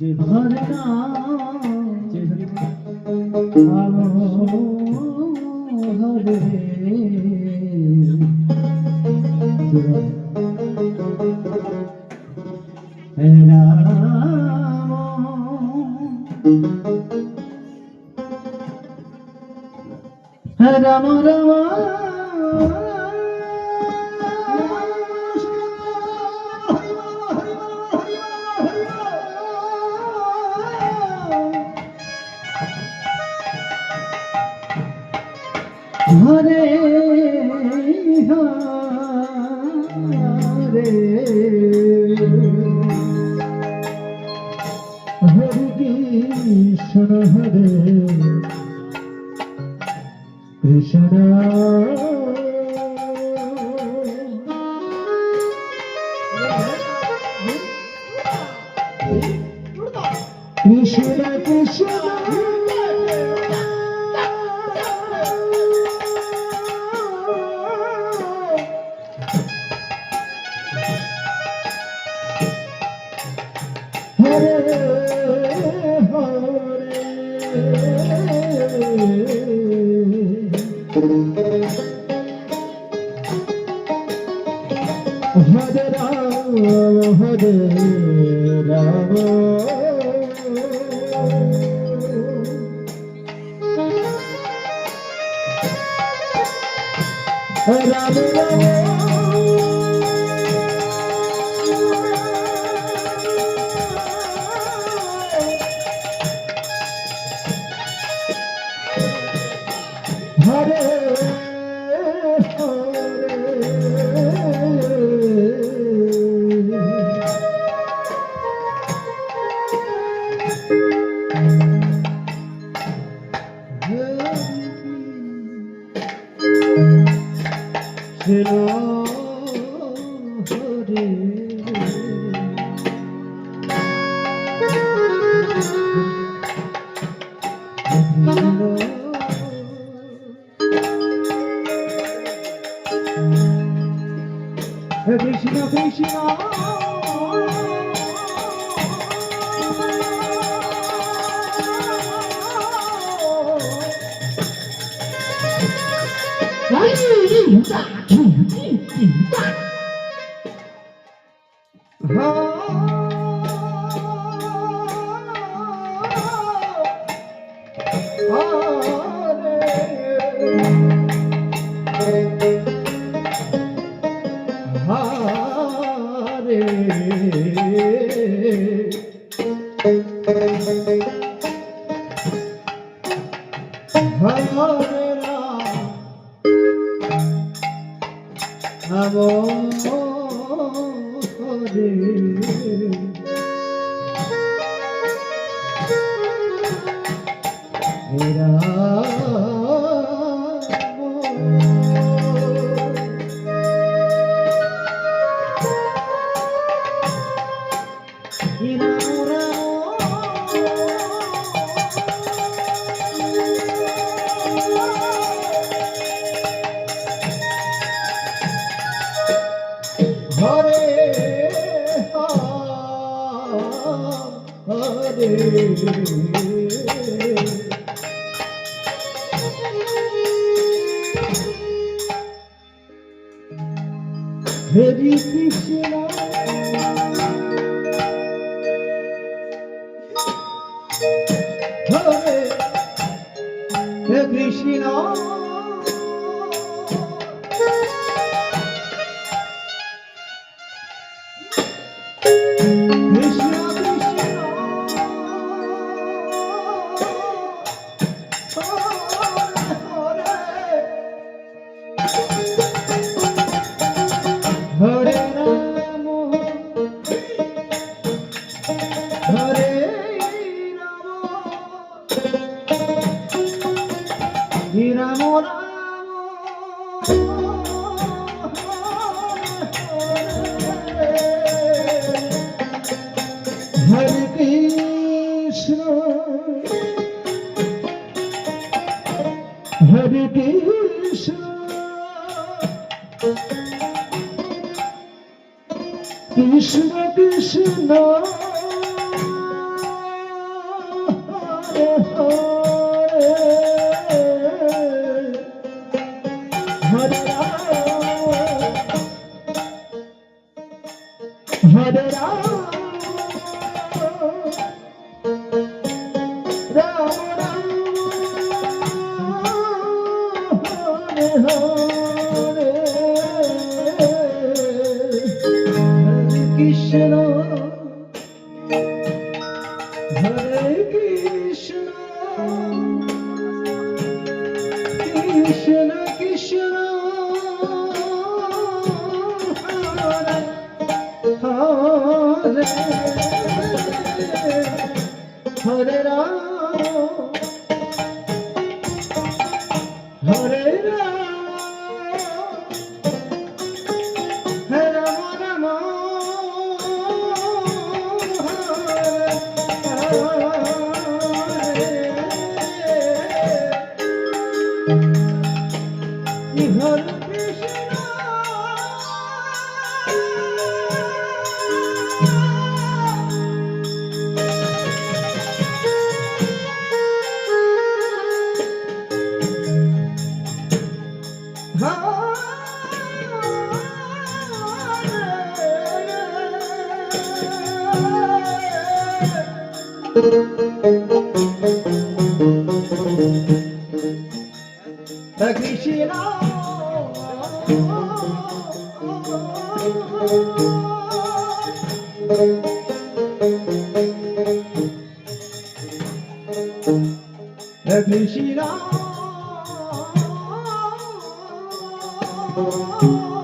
যে ঘরে যে আলো হবে। রাম রাম। হরে হরে হরে হরে হরে হরে রাম হে হরি কৃষ্ণ। হরে কৃষ্ণ। কৃষ্ণ হরে Krishna Krishna Krishna Hare Rama Krishna Krishna Krishna. او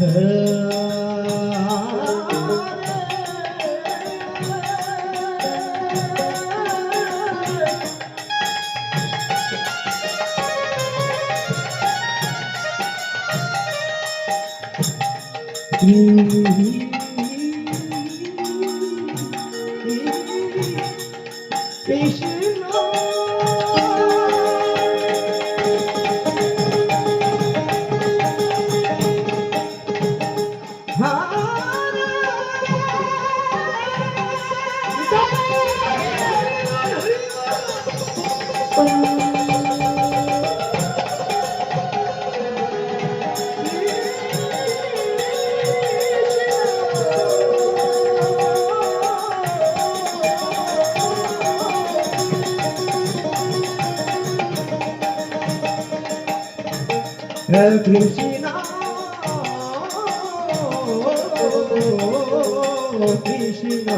เธอ Hare Krishna, Krishna,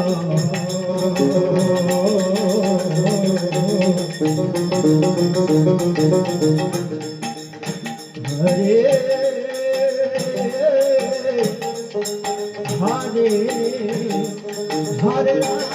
Hare Hare Hare.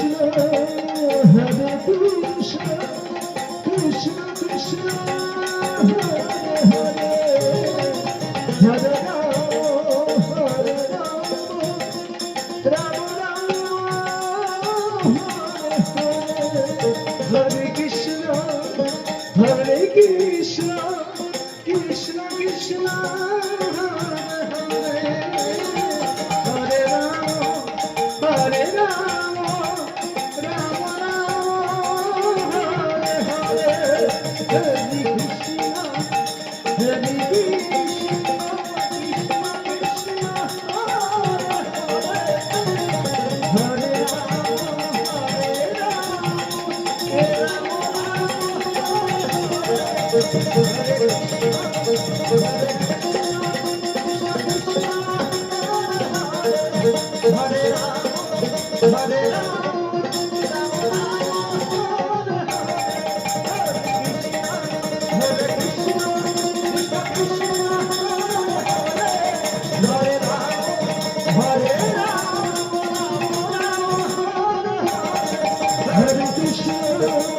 ছিল